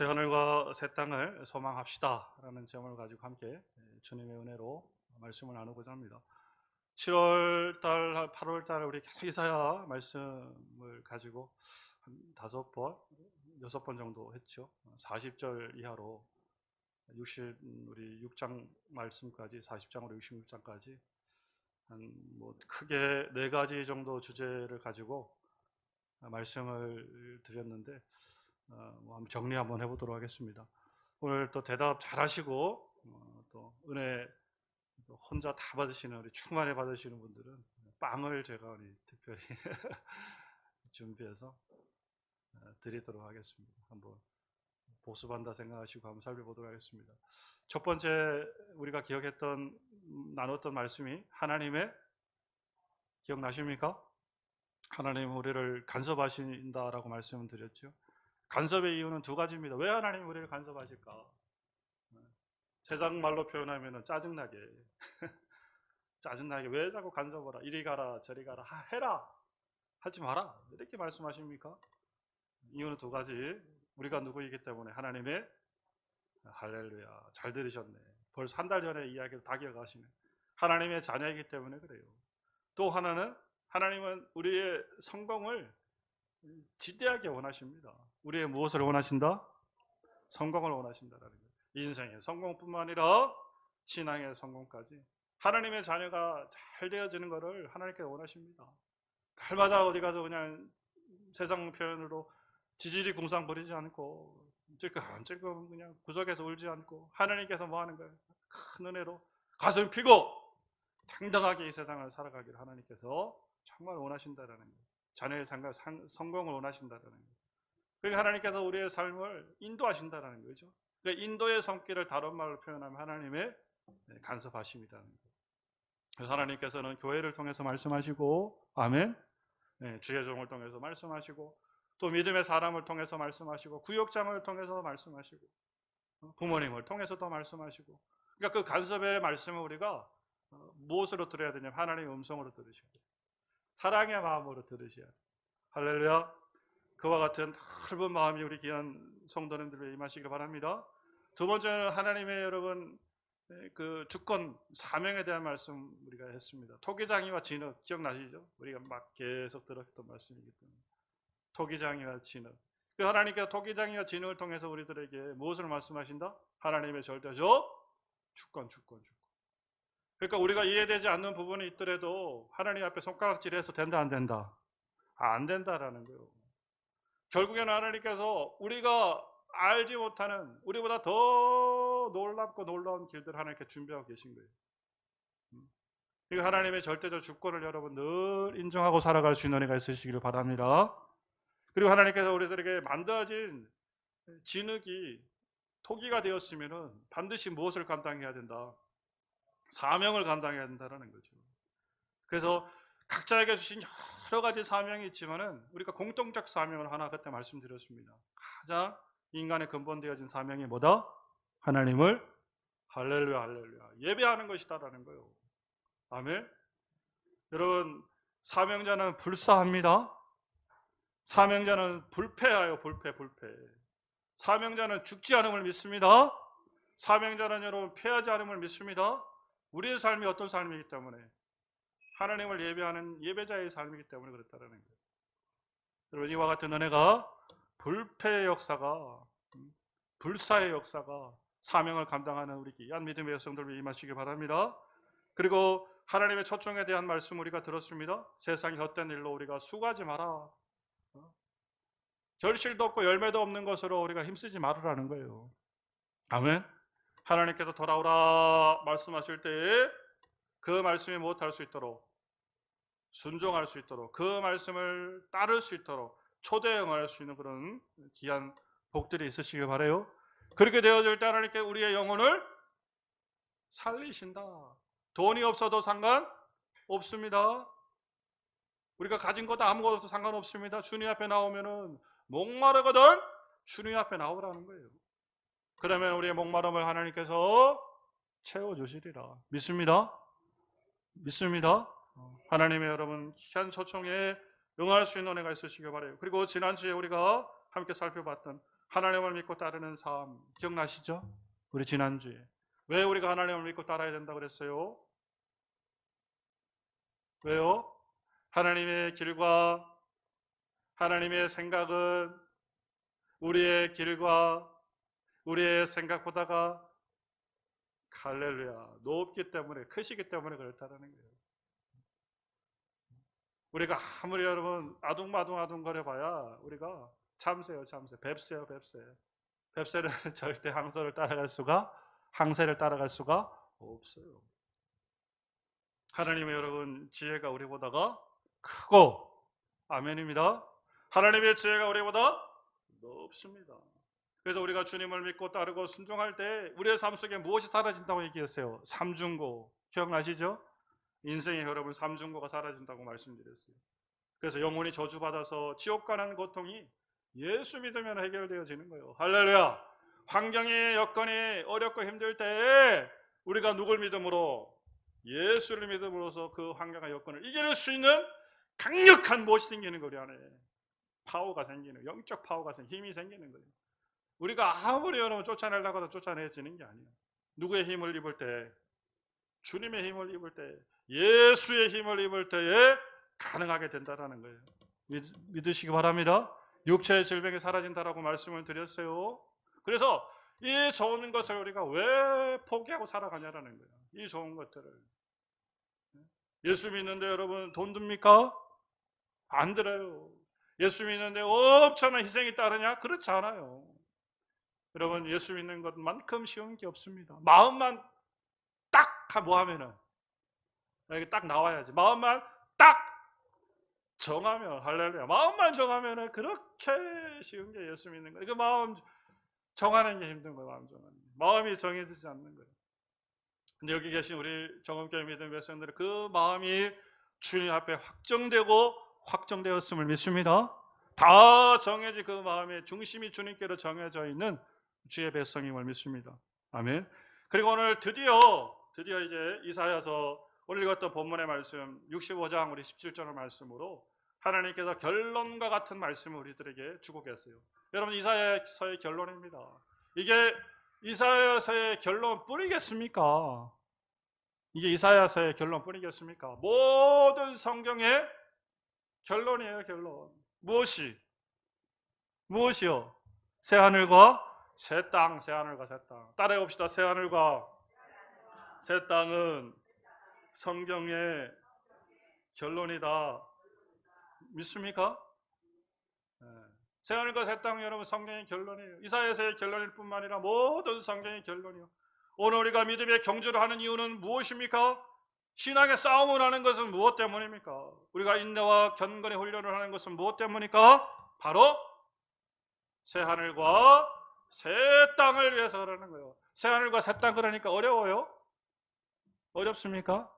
새 하늘과 새 땅을 소망합시다라는 제목을 가지고 함께 주님의 은혜로 말씀을 나누고자 합니다. 7월 달, 8월 달 우리 계속 이사야 말씀을 가지고 한 다섯 번, 여섯 번 정도 했죠. 40절 이하로 60 우리 6장 말씀까지 40장으로 66장까지 한 뭐 크게 네 가지 정도 주제를 가지고 말씀을 드렸는데 어, 뭐 한번 정리 한번 해보도록 하겠습니다. 오늘 또 대답 잘하시고 어, 또 은혜 또 혼자 다 받으시는 우리 충만히 받으시는 분들은 빵을 제가 우리 특별히 준비해서 어, 드리도록 하겠습니다. 한번 보수반다 생각하시고 한번 살펴보도록 하겠습니다. 첫 번째 우리가 기억했던 나눴던 말씀이 하나님의 기억나십니까? 하나님 우리를 간섭하신다라고 말씀을 드렸죠. 간섭의 이유는 두 가지입니다. 왜 하나님 우리를 간섭하실까? 세상 말로 표현하면 짜증나게. 짜증나게. 왜 자꾸 간섭을 하? 이리 가라, 저리 가라, 하, 해라. 하지 마라. 이렇게 말씀하십니까? 이유는 두 가지. 우리가 누구이기 때문에 하나님의 할렐루야. 잘 들으셨네. 벌써 한 달 전에 이야기를 다 기억하시네. 하나님의 자녀이기 때문에 그래요. 또 하나는 하나님은 우리의 성공을 지대하게 원하십니다. 우리의 무엇을 원하신다? 성공을 원하신다라는 거예요. 인생의 성공뿐만 아니라 신앙의 성공까지 하나님의 자녀가 잘 되어지는 것을 하나님께 원하십니다. 날마다 어디 가서 그냥 세상 표현으로 지질이 궁상 부리지 않고 찔끔찔끔 그냥 구석에서 울지 않고 하나님께서 뭐 하는 거예요? 큰 은혜로 가슴 피고 당당하게 이 세상을 살아가기를 하나님께서 정말 원하신다라는 거예요. 자녀의 삶과 성공을 원하신다라는 거예요. 그러니까 하나님께서 우리의 삶을 인도하신다라는 거죠. 그러니까 인도의 손길을 다른 말로 표현하면 하나님의 간섭하심이라는 거예요. 그래서 하나님께서는 교회를 통해서 말씀하시고, 아멘. 네, 주의 종을 통해서 말씀하시고, 또 믿음의 사람을 통해서 말씀하시고, 구역장을 통해서 말씀하시고, 어, 부모님을 통해서도 말씀하시고. 그러니까 그 간섭의 말씀을 우리가 어, 무엇으로 들어야 되냐면 하나님의 음성으로 들으셔야 돼요. 사랑의 마음으로 들으셔야 돼요. 할렐루야. 그와 같은 넓은 마음이 우리 귀한 성도님들에 임하시길 바랍니다. 두 번째는 하나님의 여러분 그 주권 사명에 대한 말씀 우리가 했습니다. 토기장이와 진흙 기억나시죠? 우리가 막 계속 들었던 말씀이기 때문에 토기장이와 진흙. 그 하나님께서 토기장이와 진흙을 통해서 우리들에게 무엇을 말씀하신다? 하나님의 절대적 주권, 주권, 주권. 그러니까 우리가 이해되지 않는 부분이 있더라도 하나님 앞에 손가락질해서 된다 안 된다? 아, 안 된다라는 거예요. 결국에는 하나님께서 우리가 알지 못하는 우리보다 더 놀랍고 놀라운 길들 하나님께 준비하고 계신 거예요. 이 음. 하나님의 절대적 주권을 여러분 늘 인정하고 살아갈 수 있는 은혜가 있으시기를 바랍니다. 그리고 하나님께서 우리들에게 만들어진 진흙이 토기가 되었으면 반드시 무엇을 감당해야 된다? 사명을 감당해야 된다는 거죠. 그래서 각자에게 주신 여러 가지 사명이 있지만은 우리가 공통적 사명을 하나 그때 말씀드렸습니다. 가장 인간의 근본되어진 사명이 뭐다? 하나님을 할렐루야 할렐루야 예배하는 것이다라는 거예요. 아멘. 여러분 사명자는 불사합니다. 사명자는 불패하여 불패 불패. 사명자는 죽지 않음을 믿습니다. 사명자는 여러분 패하지 않음을 믿습니다. 우리의 삶이 어떤 삶이기 때문에 하나님을 예배하는 예배자의 삶이기 때문에 그렇다는 거예요. 여러분 이와 같은 은혜가 불패의 역사가 음, 불사의 역사가 사명을 감당하는 우리 귀한 믿음의 여성들 임하시기 바랍니다. 그리고 하나님의 초청에 대한 말씀 우리가 들었습니다. 세상의 헛된 일로 우리가 수고하지 마라. 어? 결실도 없고 열매도 없는 것으로 우리가 힘쓰지 말으라는 거예요. 아멘. 하나님께서 돌아오라 말씀하실 때에 그 말씀이 무엇할 수 있도록 순종할 수 있도록 그 말씀을 따를 수 있도록 초대응할 수 있는 그런 귀한 복들이 있으시길 바래요. 그렇게 되어질 때 하나님께 우리의 영혼을 살리신다. 돈이 없어도 상관 없습니다. 우리가 가진 것도 아무것도 없어도 상관 없습니다. 주님 앞에 나오면은 목마르거든 주님 앞에 나오라는 거예요. 그러면 우리의 목마름을 하나님께서 채워 주시리라. 믿습니다. 믿습니다. 하나님의 여러분 귀한 초청에 응할 수 있는 은혜가 있으시길 바래요. 그리고 지난주에 우리가 함께 살펴봤던 하나님을 믿고 따르는 삶 기억나시죠? 우리 지난주에 왜 우리가 하나님을 믿고 따라야 된다 그랬어요? 왜요? 하나님의 길과 하나님의 생각은 우리의 길과 우리의 생각보다가 할렐루야 높기 때문에 크시기 때문에 그렇다는 거예요. 우리가 아무리 여러분 아둥바둥 아둥거려 봐야 우리가 참새요 참새 뱁새요 뱁새 뱁새는 절대 항소를 따라갈 수가 항세를 따라갈 수가 없어요. 하나님의 여러분 지혜가 우리보다가 크고 아멘입니다. 하나님의 지혜가 우리보다 높습니다. 그래서 우리가 주님을 믿고 따르고 순종할 때 우리의 삶 속에 무엇이 사라진다고 얘기했어요? 삼중고 기억나시죠? 인생에 여러분 삼중고가 사라진다고 말씀드렸어요. 그래서 영혼이 저주받아서 지옥 가는 고통이 예수 믿으면 해결되어지는 거예요. 할렐루야. 환경의 여건이 어렵고 힘들 때에 우리가 누굴 믿음으로 예수를 믿음으로써 그 환경과 여건을 이겨낼 수 있는 강력한 무엇이 생기는 거예요 안에 파워가 생기는 영적 파워가 생기는 힘이 생기는 거예요. 우리가 아무리 여러분 쫓아내려고 해도 쫓아내지는 게 아니에요. 누구의 힘을 입을 때 주님의 힘을 입을 때 예수의 힘을 입을 때에 가능하게 된다라는 거예요. 믿, 믿으시기 바랍니다. 육체의 질병이 사라진다라고 말씀을 드렸어요. 그래서 이 좋은 것을 우리가 왜 포기하고 살아가냐라는 거예요. 이 좋은 것들을. 예수 믿는데 여러분 돈 듭니까? 안 들어요. 예수 믿는데 엄청난 희생이 따르냐? 그렇지 않아요. 여러분 예수 믿는 것만큼 쉬운 게 없습니다. 마음만 딱 뭐 하면은 여기 딱 나와야지. 마음만 딱 정하면 할렐루야. 마음만 정하면은 그렇게 쉬운 게 예수 믿는 거예요. 그 마음 정하는 게 힘든 거예요. 마음 정하는 게. 마음이 정해지지 않는 거예요. 근데 여기 계신 우리 정음교회 믿는 백성들은 그 마음이 주님 앞에 확정되고 확정되었음을 믿습니다. 다 정해진 그 마음의 중심이 주님께로 정해져 있는 주의 백성임을 믿습니다. 아멘. 그리고 오늘 드디어 드디어 이제 이사야서 오늘 읽었던 본문의 말씀 65장 우리 17절의 말씀으로 하나님께서 결론과 같은 말씀을 우리들에게 주고 계세요. 여러분 이사야서의 결론입니다. 이게 이사야서의 결론 뿐이겠습니까? 이게 이사야서의 결론 뿐이겠습니까? 모든 성경의 결론이에요, 결론. 무엇이? 무엇이요? 새 하늘과 새 땅, 새 하늘과 새 땅. 따라해 봅시다. 새 하늘과 새 땅은 성경의 결론이다. 믿습니까? 네. 새 하늘과 새 땅 여러분 성경의 결론이에요. 이사야서의 결론일 뿐만 아니라 모든 성경의 결론이요. 오늘 우리가 믿음의 경주를 하는 이유는 무엇입니까? 신앙의 싸움을 하는 것은 무엇 때문입니까? 우리가 인내와 견건의 훈련을 하는 것은 무엇 때문입니까? 바로 새 하늘과 새 땅을 위해서 그러는 거예요. 새 하늘과 새 땅 그러니까 어려워요? 어렵습니까?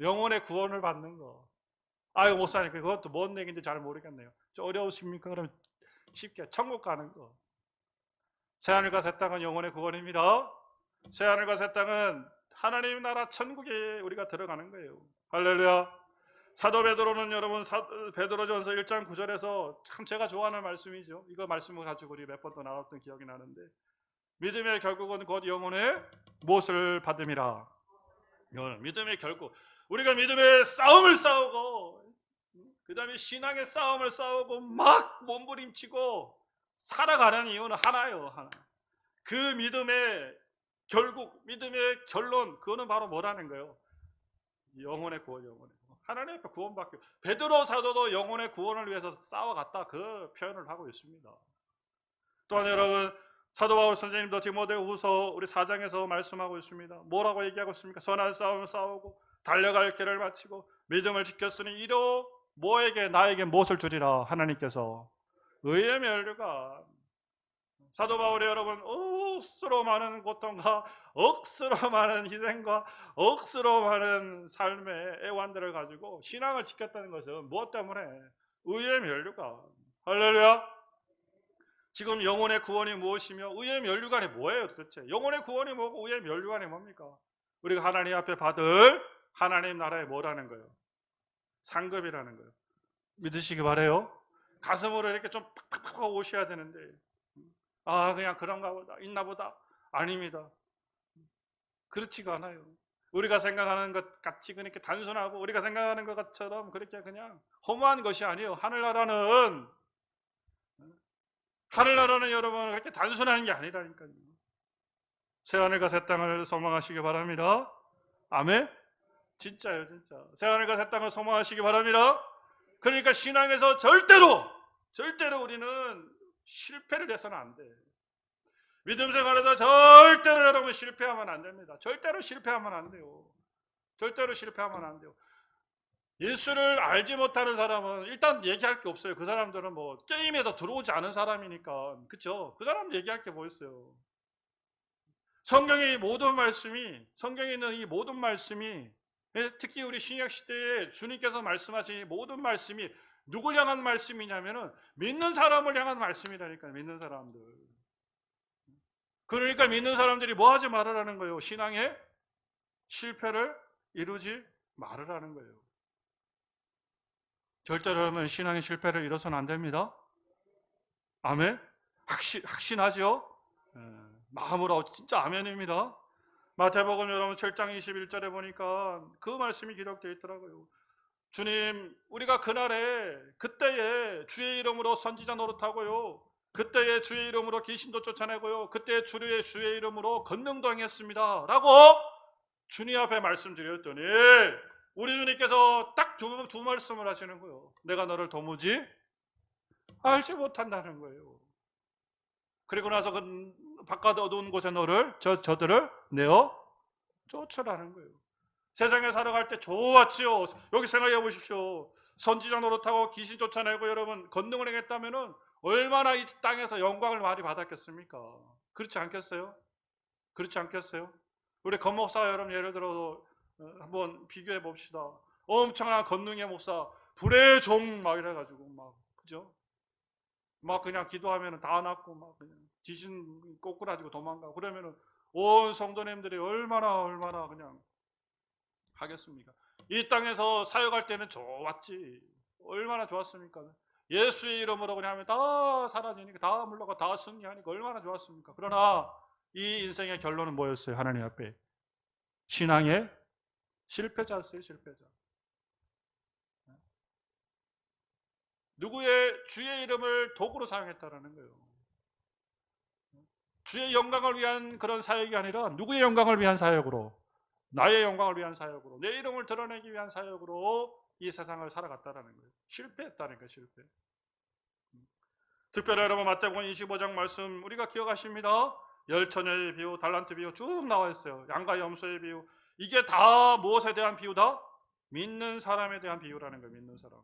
영혼의 구원을 받는 거. 아유 목사님 그것도 뭔 얘기인지 잘 모르겠네요. 좀 어려우십니까? 그럼 쉽게 천국 가는 거. 새 하늘과 새 땅은 영혼의 구원입니다. 새 하늘과 새 땅은 하나님 나라 천국에 우리가 들어가는 거예요. 할렐루야. 사도 베드로는 여러분 사, 베드로전서 1장 9절에서 참 제가 좋아하는 말씀이죠. 이거 말씀을 가지고 우리 몇 번 더 나왔던 기억이 나는데 믿음의 결국은 곧 영혼의 무엇을 받음이라. 믿음의 결국 우리가 믿음의 싸움을 싸우고 그 다음에 신앙의 싸움을 싸우고 막 몸부림치고 살아가는 이유는 하나요 하나. 그 믿음의 결국 믿음의 결론 그거는 바로 뭐라는 거예요? 영혼의 구원 영혼의 구원. 하나님 앞에 구원받기 베드로 사도도 영혼의 구원을 위해서 싸워갔다. 그 표현을 하고 있습니다. 또한 여러분 사도 바울 선생님도 디모데후서 우리 4장에서 말씀하고 있습니다. 뭐라고 얘기하고 있습니까? 선한 싸움을 싸우고 달려갈 길을 마치고 믿음을 지켰으니 이로 뭐에게 나에게 무엇을 주리라? 하나님께서 의의 멸류가 사도 바울이 여러분 억수로 많은 고통과 억수로 많은 희생과 억수로 많은 삶의 애환들을 가지고 신앙을 지켰다는 것은 무엇 때문에? 의의 멸류가. 할렐루야. 지금 영혼의 구원이 무엇이며 의의 멸류관이 뭐예요 도대체? 영혼의 구원이 뭐고 의의 멸류관이 뭡니까? 우리가 하나님 앞에 받을 하나님 나라에 뭐라는 거예요? 상급이라는 거예요. 믿으시기 바래요. 가슴으로 이렇게 좀 팍팍팍 오셔야 되는데 아, 그냥 그런가 보다. 있나 보다. 아닙니다. 그렇지가 않아요. 우리가 생각하는 것 같이 그렇게 단순하고 우리가 생각하는 것처럼 그렇게 그냥 허무한 것이 아니에요. 하늘나라는 하늘나라는 여러분 그렇게 단순한 게 아니라니까요. 새 하늘과 새 땅을 소망하시기 바랍니다. 아멘. 진짜요, 진짜. 새 하늘과 새 땅을 소망하시기 바랍니다. 그러니까 신앙에서 절대로 절대로 우리는 실패를 해서는 안 돼. 믿음 생활에서 절대로 여러분 실패하면 안 됩니다. 절대로 실패하면 안 돼요. 절대로 실패하면 안 돼요. 예수를 알지 못하는 사람은 일단 얘기할 게 없어요. 그 사람들은 뭐 게임에도 들어오지 않은 사람이니까. 그쵸? 그 사람 얘기할 게 뭐 있어요. 성경의 이 모든 말씀이, 성경에 있는 이 모든 말씀이, 예, 특히 우리 신약 시대에 주님께서 말씀하신 이 모든 말씀이 누굴 향한 말씀이냐면은 믿는 사람을 향한 말씀이라니까요. 믿는 사람들. 그러니까 믿는 사람들이 뭐 하지 말으라는 거예요. 신앙에 실패를 이루지 말으라는 거예요. 절대로 하면 신앙의 실패를 이뤄서는 안 됩니다. 아멘. 확신, 확신하죠? 예, 마음으로 진짜 아멘입니다. 마태복음 여러분 7장 21절에 보니까 그 말씀이 기록되어 있더라고요. 주님, 우리가 그날에 그때에 주의 이름으로 선지자 노릇하고요. 그때에 주의 이름으로 귀신도 쫓아내고요. 그때 주의 주의 이름으로 건능도 행했습니다. 라고 주님 앞에 말씀드렸더니 우리 주님께서 딱두 두 말씀을 하시는 거예요. 내가 너를 도무지 알지 못한다는 거예요. 그리고 나서 그 바깥 어두운 곳에 너를 저 저들을 내어 쫓으라는 거예요. 세상에 살아갈 때 좋았지요. 여기 생각해 보십시오. 선지자 노릇하고 귀신 쫓아내고 여러분 건능을 행했다면은 얼마나 이 땅에서 영광을 많이 받았겠습니까? 그렇지 않겠어요? 그렇지 않겠어요? 우리 건목사 여러분 예를 들어 어, 한번 비교해 봅시다. 엄청난 건능의 목사, 불의 종 막 이래가지고 막 그죠? 막 그냥 기도하면 다 낫고 막 그냥 귀신 꼬꾸라지고 도망가고 그러면은 온 성도님들이 얼마나 얼마나 그냥 하겠습니까? 이 땅에서 사역할 때는 좋았지. 얼마나 좋았습니까? 예수의 이름으로 그냥 하면 다 사라지니까 다 물러가 다 승리하니까 얼마나 좋았습니까? 그러나 이 인생의 결론은 뭐였어요? 하나님 앞에 신앙의 실패자였어요, 실패자. 누구의 주의 이름을 도구로 사용했다라는 거예요. 주의 영광을 위한 그런 사역이 아니라 누구의 영광을 위한 사역으로 나의 영광을 위한 사역으로 내 이름을 드러내기 위한 사역으로 이 세상을 살아갔다라는 거예요. 실패했다는 거예요, 실패. 특별히 여러분 마태복음 25장 말씀 우리가 기억하십니다. 열처녀의 비유, 달란트 비유 쭉 나와 있어요. 양과 염소의 비유. 이게 다 무엇에 대한 비유다? 믿는 사람에 대한 비유라는 거예요. 믿는 사람.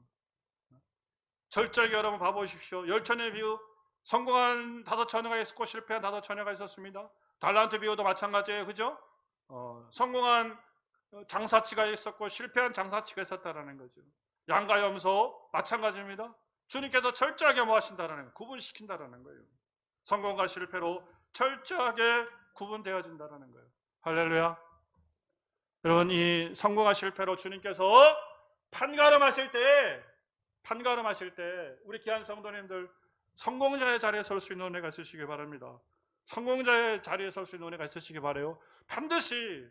절저하게 여러분 봐보십시오. 열처녀의 비유. 성공한 다섯 처녀가 있었고 실패한 다섯 처녀가 있었습니다. 달란트 비유도 마찬가지예요. 그죠? 어, 성공한 장사치가 있었고 실패한 장사치가 있었다라는 거죠. 양과 염소 마찬가지입니다. 주님께서 철저하게 뭐 하신다라는. 구분시킨다라는 거예요. 성공과 실패로 철저하게 구분되어진다라는 거예요. 할렐루야. 여러분 이 성공과 실패로 주님께서 판가름하실 때 판가름하실 때 우리 귀한 성도님들 성공자의 자리에 설 수 있는 은혜가 있으시기 바랍니다. 성공자의 자리에 설 수 있는 은혜가 있으시기 바래요. 반드시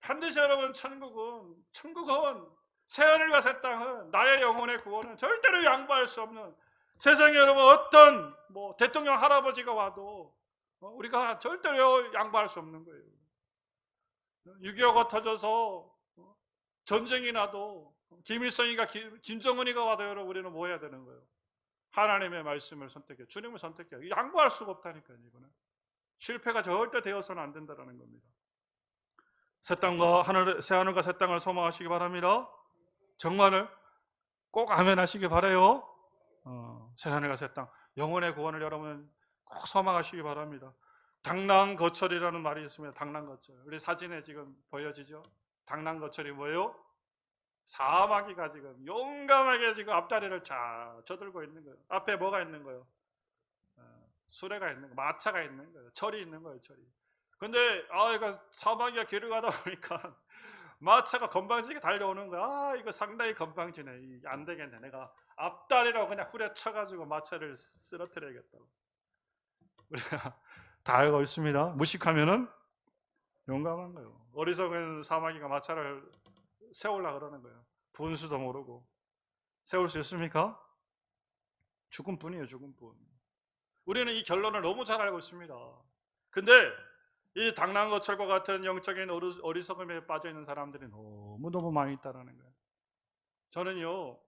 반드시 여러분 천국은 천국은 새 하늘과 새 땅은 나의 영혼의 구원은 절대로 양보할 수 없는 세상에 여러분 어떤 뭐 대통령 할아버지가 와도 어, 우리가 절대로 양보할 수 없는 거예요. 6.25가 터져서 어, 전쟁이 나도 김일성이가 김정은이가 와도 여러분 우리는 뭐 해야 되는 거예요? 하나님의 말씀을 선택해 주님을 선택해 양보할 수가 없다니까요 이거는 실패가 절대 되어서는 안 된다는 겁니다. 새 땅과 하늘, 새 하늘과 새 땅을 소망하시기 바랍니다. 정말을 꼭 아멘하시기 바래요. 어, 새 하늘과 새 땅, 영혼의 구원을 여러분 꼭 소망하시기 바랍니다. 당랑 거철이라는 말이 있습니다. 당랑 거철. 우리 사진에 지금 보여지죠? 당랑 거철이 뭐예요? 사마귀가 지금 용감하게 지금 앞다리를 쫙 저들고 있는 거예요. 앞에 뭐가 있는 거예요? 어, 수레가 있는 거, 마차가 있는 거예요. 철이 있는 거예요, 철이. 근데 아 이거 사마귀가 길을 가다 보니까 마차가 건방지게 달려오는 거야. 아 이거 상당히 건방지네. 안 되겠네. 내가 앞다리로 그냥 후려쳐가지고 마차를 쓰러뜨려야겠다고. 우리가 다 알고 있습니다. 무식하면은 용감한 거예요. 어리석은 사마귀가 마차를 세우려 그러는 거예요. 분수도 모르고 세울 수 있습니까? 죽은 뿐이에요, 죽은 뿐. 우리는 이 결론을 너무 잘 알고 있습니다. 근데 이 당랑거철과 같은 영적인 어리- 어리석음에 빠져 있는 사람들이 너무 너무 많이 있다라는 거예요. 저는요,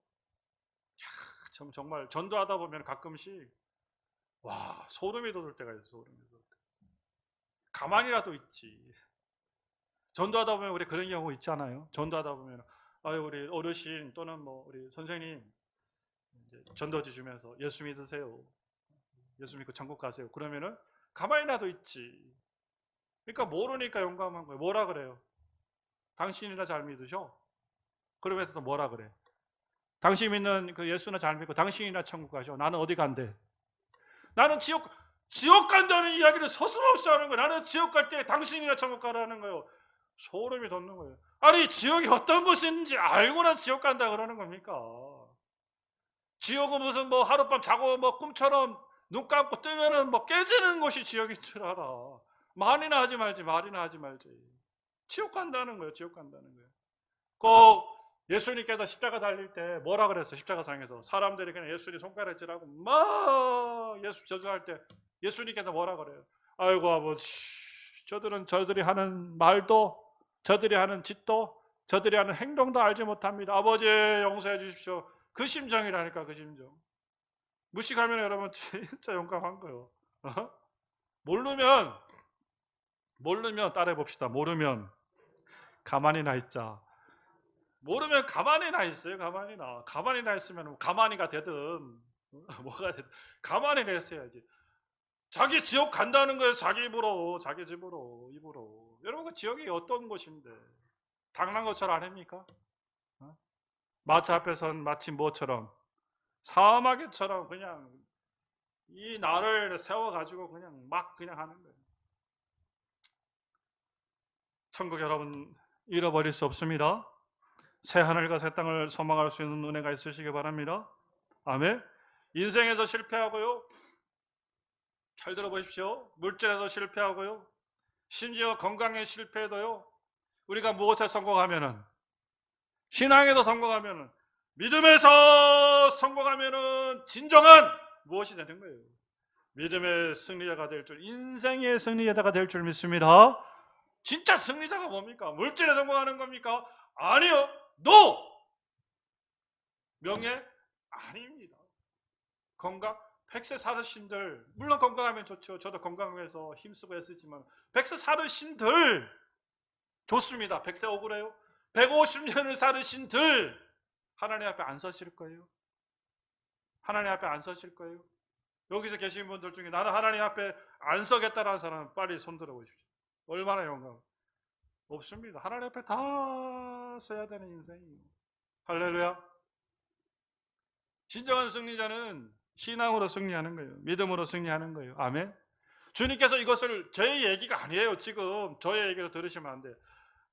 정말 전도하다 보면 가끔씩 와 소름이 돋을 때가 있어요. 소름이 돋을 때. 가만히라도 있지. 전도하다 보면 우리 그런 경우 있잖아요. 전도하다 보면 아유 우리 어르신 또는 뭐 우리 선생님 전도지 주면서 예수 믿으세요. 예수 믿고 천국 가세요. 그러면은 가만히라도 있지. 그러니까 모르니까 용감한 거예요. 뭐라 그래요? 당신이나 잘 믿으셔. 그러면서 또 뭐라 그래? 당신 믿는 그 예수나 잘 믿고 당신이나 천국 가셔. 나는 어디 간대? 나는 지옥 지옥 간다는 이야기를 서슴없이 하는 거예요. 나는 지옥 갈 때 당신이나 천국 가라는 거예요. 소름이 돋는 거예요. 아니 지옥이 어떤 곳인지 알고나 지옥 간다 그러는 겁니까? 지옥은 무슨 뭐 하룻밤 자고 뭐 꿈처럼 눈 감고 뜨면은 뭐 깨지는 곳이 지옥인 줄 알아. 말이나 하지 말지 말이나 하지 말지. 지옥 간다는 거예요. 지옥 간다는 거예요. 꼭 예수님께서 십자가 달릴 때 뭐라 그랬어? 십자가상에서 사람들이 그냥 예수님 손가락질하고 막 예수 저주할 때 예수님께서 뭐라 그래요? 아이고 아버지, 저들은 저들이 하는 말도 저들이 하는 짓도 저들이 하는 행동도 알지 못합니다. 아버지 용서해 주십시오. 그 심정이라니까 그 심정. 무식하면 여러분 진짜 용감한 거예요. 어? 모르면 모르면 따라해 봅시다. 모르면 가만히 나 있자. 모르면 가만히 나 있어요. 가만히 나. 가만히 나 있으면 가만히가 되든 뭐가 되든 가만히 나 있어야지. 자기 지옥 간다는 거예요. 자기 입으로, 자기 집으로, 입으로. 여러분 그 지옥이 어떤 곳인데? 당난 것처럼 아닙니까? 어? 마차 앞에 선 마치 뭐처럼 사마귀처럼 그냥 이 나를 세워가지고 그냥 막 그냥 하는 거예요. 천국 여러분 잃어버릴 수 없습니다. 새 하늘과 새 땅을 소망할 수 있는 은혜가 있으시기 바랍니다. 아멘. 인생에서 실패하고요. 잘 들어보십시오. 물질에서 실패하고요. 심지어 건강에 실패해도요. 우리가 무엇에 성공하면은 신앙에서 성공하면은 믿음에서 성공하면은 진정한 무엇이 되는 거예요. 믿음의 승리자가 될 줄, 인생의 승리자가 될 줄 믿습니다. 진짜 승리자가 뭡니까? 물질에 성공하는 겁니까? 아니요. 노! 명예? 아닙니다. 건강? 백세 사르신들, 물론 건강하면 좋죠. 저도 건강해서 힘쓰고 애쓰지만, 백세 사르신들, 좋습니다. 백세 억울해요. 150년을 사르신들, 하나님 앞에 안 서실 거예요. 하나님 앞에 안 서실 거예요. 여기서 계신 분들 중에 나는 하나님 앞에 안 서겠다라는 사람은 빨리 손 들어 보십시오. 얼마나 영광. 없습니다. 하나님 앞에 다 서야 되는 인생이에요. 할렐루야. 진정한 승리자는 신앙으로 승리하는 거예요. 믿음으로 승리하는 거예요. 아멘. 주님께서 이것을 제 얘기가 아니에요. 지금 저의 얘기를 들으시면 안 돼요.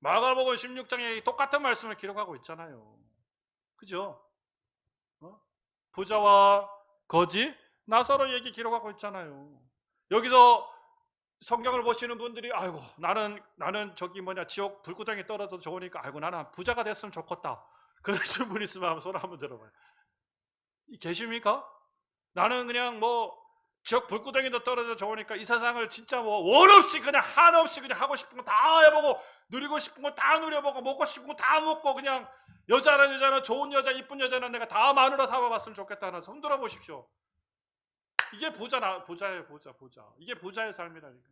마가복음 16장에 똑같은 말씀을 기록하고 있잖아요. 그죠? 어? 부자와 거지 나사로 얘기 기록하고 있잖아요. 여기서 성경을 보시는 분들이 아이고 나는 나는 저기 뭐냐 지옥 불구덩이 떨어도 좋으니까 아이고 나는 부자가 됐으면 좋겠다. 그러신 분 있으면 한번 손 한번 들어봐요. 이 계십니까? 나는 그냥 뭐 지옥 불구덩이도 떨어져 좋으니까 이 세상을 진짜 뭐 원 없이 그냥 한 없이 그냥 하고 싶은 거 다 해보고 누리고 싶은 거 다 누려보고 먹고 싶은 거 다 먹고 그냥 여자는 여자는 좋은 여자 이쁜 여자는 내가 다 마누라 삼아봤으면 좋겠다는 손 들어보십시오. 이게 부자나 부자예요 부자 부자 이게 부자의 삶이라니까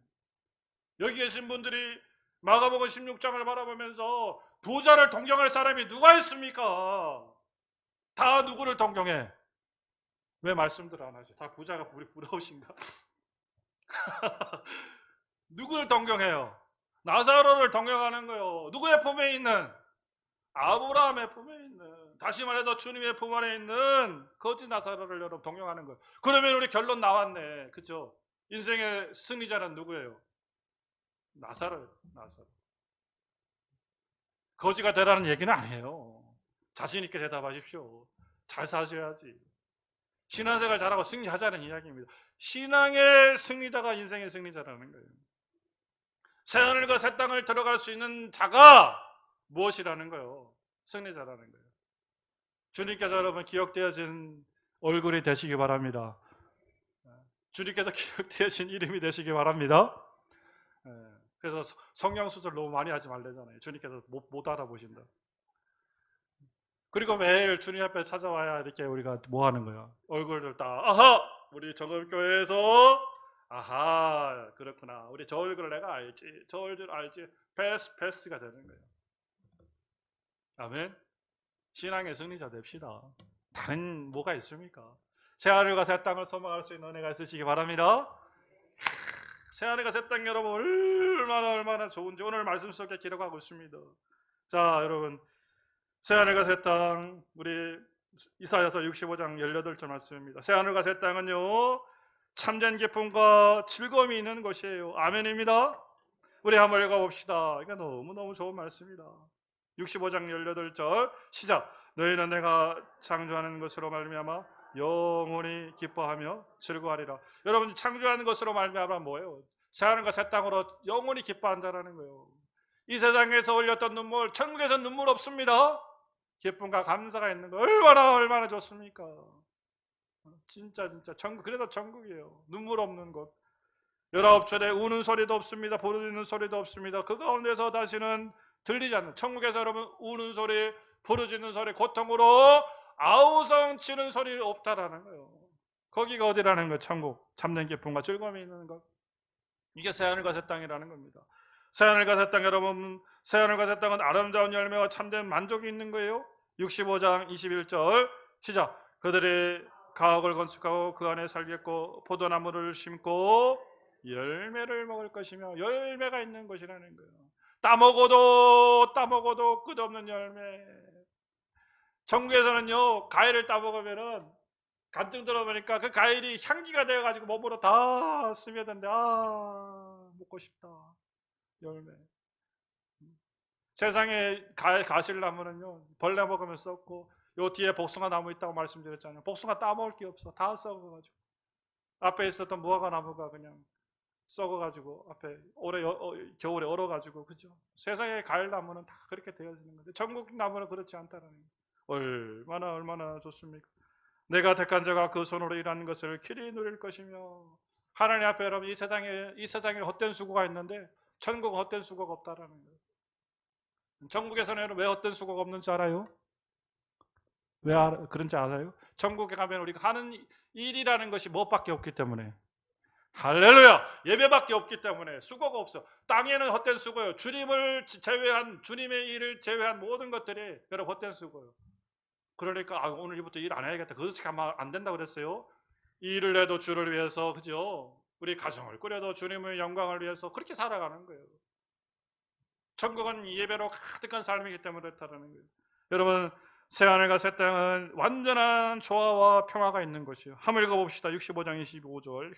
여기 계신 분들이 마가복음 16장을 바라보면서 부자를 동경할 사람이 누가 있습니까? 다 누구를 동경해? 왜 말씀들 안 하죠? 다 부자가 우리 부러우신가? 누구를 동경해요? 나사로를 동경하는 거요. 누구의 품에 있는? 아브라함의 품에 있는. 다시 말해서 주님의 품 안에 있는 거짓 나사로를 여러분 동경하는 거예요. 그러면 우리 결론 나왔네. 그죠? 인생의 승리자는 누구예요? 나사로예요. 나사로. 거지가 되라는 얘기는 아니에요. 자신 있게 대답하십시오. 잘 사셔야지. 신앙생활 잘하고 승리하자는 이야기입니다. 신앙의 승리자가 인생의 승리자라는 거예요. 새하늘과 새 땅을 들어갈 수 있는 자가 무엇이라는 거예요? 승리자라는 거예요. 주님께서 여러분 기억되어진 얼굴이 되시기 바랍니다. 주님께서 기억되어진 이름이 되시기 바랍니다. 예, 그래서 서- 성령 수술 너무 많이 하지 말래잖아요. 주님께서 못, 못 알아보신다. 그리고 매일 주님 앞에 찾아와야 이렇게 우리가 뭐 하는 거야? 얼굴을 딱 아하 우리 정금교회에서 아하 그렇구나 우리 저 얼굴을 내가 알지 저 얼굴 알지 패스 패스가 되는 거예요. 아멘. 신앙의 승리자 됩시다. 다른 뭐가 있습니까? 새 하늘과 새 땅을 소망할 수 있는 은혜가 있으시기 바랍니다. 새 하늘과 새 땅 여러분 얼마나 얼마나 좋은지 오늘 말씀 속에 기록하고 있습니다. 자 여러분 새 하늘과 새 땅 우리 이사야서 65장 18절 말씀입니다. 새 하늘과 새 땅은요 참된 기쁨과 즐거움이 있는 것이에요. 아멘입니다. 우리 한번 읽어봅시다. 이게 너무너무 좋은 말씀이다. 65장 18절 시작 너희는 내가 창조하는 것으로 말미암아 영원히 기뻐하며 즐거워하리라 여러분 창조하는 것으로 말미암아 뭐예요? 새하늘과 새 땅으로 영원히 기뻐한다라는 거예요 이 세상에서 흘렸던 눈물 천국에서 눈물 없습니다 기쁨과 감사가 있는 거. 얼마나 얼마나 좋습니까? 진짜 진짜 천국 그래도 천국이에요. 눈물 없는 곳. 열아홉 철에 우는 소리도 없습니다. 부르짖는 소리도 없습니다. 그 가운데서 다시는 들리지 않는 천국에서 여러분 우는 소리 부르짖는 소리 고통으로 아우성 치는 소리 없다라는 거예요. 거기가 어디라는 거예요? 천국. 참된 기쁨과 즐거움이 있는 것. 이게 새하늘과 새 땅이라는 겁니다 새하늘과 새 땅 여러분 새하늘과 새 땅은 아름다운 열매와 참된 만족이 있는 거예요. 65장 21절 시작. 그들이 가옥을 건축하고 그 안에 살겠고 포도나무를 심고 열매를 먹을 것이며 열매가 있는 것이라는 거예요. 따먹어도 따먹어도 끝없는 열매. 전국에서는요 과일을 따먹으면은 간증 들어보니까 그 과일이 향기가 되어가지고 몸으로 다 스며든데 아 먹고 싶다 열매. 세상에 가, 가실나무는요 벌레 먹으면 썩고 요 뒤에 복숭아 나무 있다고 말씀드렸잖아요. 복숭아 따먹을 게 없어 다 썩어가지고 앞에 있었던 무화과 나무가 그냥 썩어가지고 앞에 올해 여- 어, 겨울에 얼어가지고 그죠? 세상의 과일 나무는 다 그렇게 되어지는 건데 전국 나무는 그렇지 않다라는 거예요. 얼마나 얼마나 좋습니까? 내가 택한 자가 그 손으로 일하는 것을 길이 누릴 것이며 하나님 앞에 여러분 이 세상에 이 세상에 헛된 수고가 있는데 천국은 헛된 수고가 없다라는 거예요. 천국에서는 왜 헛된 수고가 없는지 알아요? 왜 알아, 그런지 알아요? 천국에 가면 우리가 하는 일이라는 것이 무엇밖에 없기 때문에. 할렐루야! 예배밖에 없기 때문에 수고가 없어. 땅에는 헛된 수고요. 주님을 제외한 주님의 일을 제외한 모든 것들이 여러분 헛된 수고요. 그러니까 아, 오늘부터 일 안 해야겠다. 그렇게 하면 안 된다 그랬어요? 일을 해도 주를 위해서 그죠 우리 가정을 꾸려도 주님의 영광을 위해서 그렇게 살아가는 거예요 천국은 예배로 가득한 삶이기 때문에 그렇다는 거예요 여러분 새하늘과 새 땅은 완전한 조화와 평화가 있는 것이요. 한번 읽어봅시다. 65장 25절.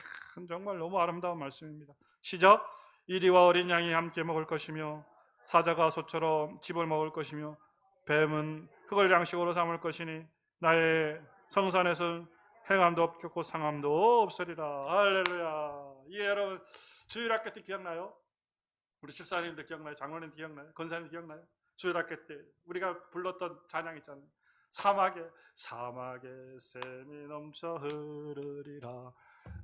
정말 너무 아름다운 말씀입니다. 시작. 이리와 어린 양이 함께 먹을 것이며 사자가 소처럼 집을 먹을 것이며 뱀은 흙을 양식으로 삼을 것이니 나의 성산에서 는 행함도 없겠고 상함도 없으리라. 할렐루야. 예, 여러분 주일학교 때 기억나요? 우리 집사님들 기억나요? 장로님 기억나요? 권사님 기억나요? 주일학교 때 우리가 불렀던 찬양 있잖아요. 사막에 사막에 샘이 넘쳐 흐르리라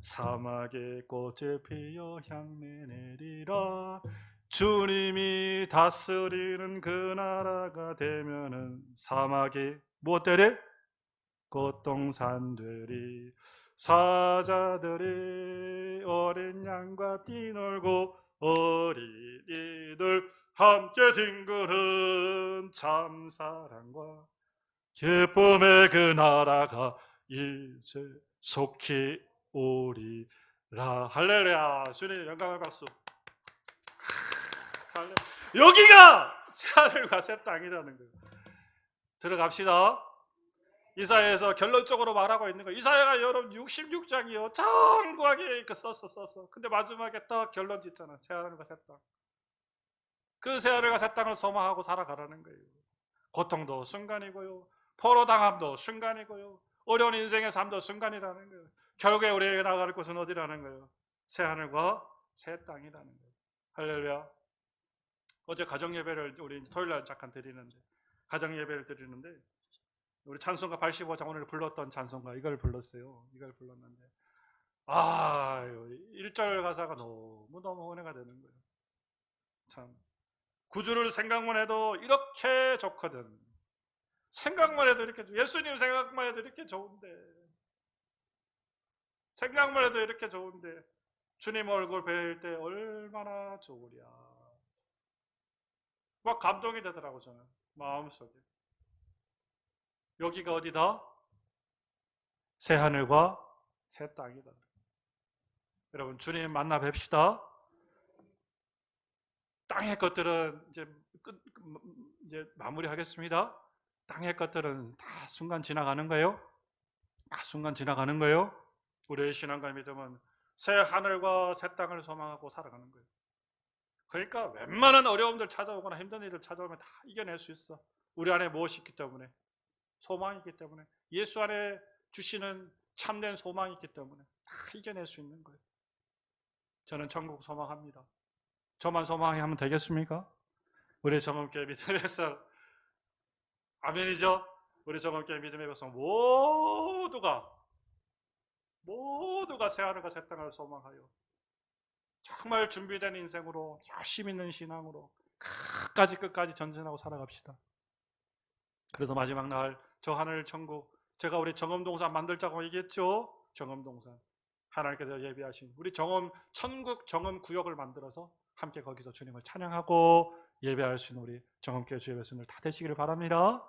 사막에 꽃을 피어 향내 내리라 주님이 다스리는 그 나라가 되면은 사막이 무엇 되리? 꽃동산 되리 사자들이 어린 양과 뛰놀고 어린이들 함께 징그는 참 사랑과 기쁨의 그 나라가 이제 속히 오리라. 할렐루야. 주님 영광을 박수 여기가 새하늘과 새 땅이라는 거예요. 들어갑시다 이사야에서 결론적으로 말하고 있는 거예요 이사야가 여러분 66장이요 장구하게 썼어 썼어 근데 마지막에 딱 결론 짓잖아 새하늘과 새 땅 그 새하늘과 새 땅을 소망하고 살아가라는 거예요. 고통도 순간이고요. 포로당함도 순간이고요. 어려운 인생의 삶도 순간이라는 거예요. 결국에 우리에게 나갈 곳은 어디라는 거예요? 새 하늘과 새 땅이라는 거예요. 할렐루야. 어제 가정 예배를 우리 토요일 날 잠깐 드리는데 가정 예배를 드리는데 우리 찬송가 85장 오늘 불렀던 찬송가 이걸 불렀어요. 이걸 불렀는데 아, 1절 가사가 너무 너무 은혜가 되는 거예요. 참 구주를 생각만 해도 이렇게 좋거든. 생각만 해도 이렇게 좋- 예수님 생각만 해도 이렇게 좋은데 생각만 해도 이렇게 좋은데 주님 얼굴 뵐 때 얼마나 좋으랴. 막 감동이 되더라고 저는 마음속에. 여기가 어디다? 새 하늘과 새 땅이다. 여러분 주님 만나 뵙시다. 땅의 것들은 이제 끝 이제 마무리하겠습니다. 땅의 것들은 다 순간 지나가는 거예요. 다 순간 지나가는 거예요. 우리의 신앙과 믿음은 새 하늘과 새 땅을 소망하고 살아가는 거예요. 그러니까 웬만한 어려움들 찾아오거나 힘든 일을 찾아오면 다 이겨낼 수 있어. 우리 안에 무엇이 있기 때문에 소망이 있기 때문에 예수 안에 주시는 참된 소망이 있기 때문에 다 이겨낼 수 있는 거예요. 저는 천국 소망합니다. 저만 소망하면 되겠습니까? 우리 정엄교회 믿음에서 아멘이죠? 우리 정엄교회 믿음의 백성 모두가 모두가 새 하늘과 새 땅을 소망하여 정말 준비된 인생으로 열심히 있는 신앙으로 끝까지 끝까지 전진하고 살아갑시다. 그래도 마지막 날 저 하늘 천국 제가 우리 정엄동산 만들자고 얘기했죠. 정엄동산 하나님께서 예비하신 우리 정엄 천국 정엄 구역을 만들어서 함께 거기서 주님을 찬양하고 예배할 수 있는 우리 정엄교회 주의 백성들 다 되시기를 바랍니다.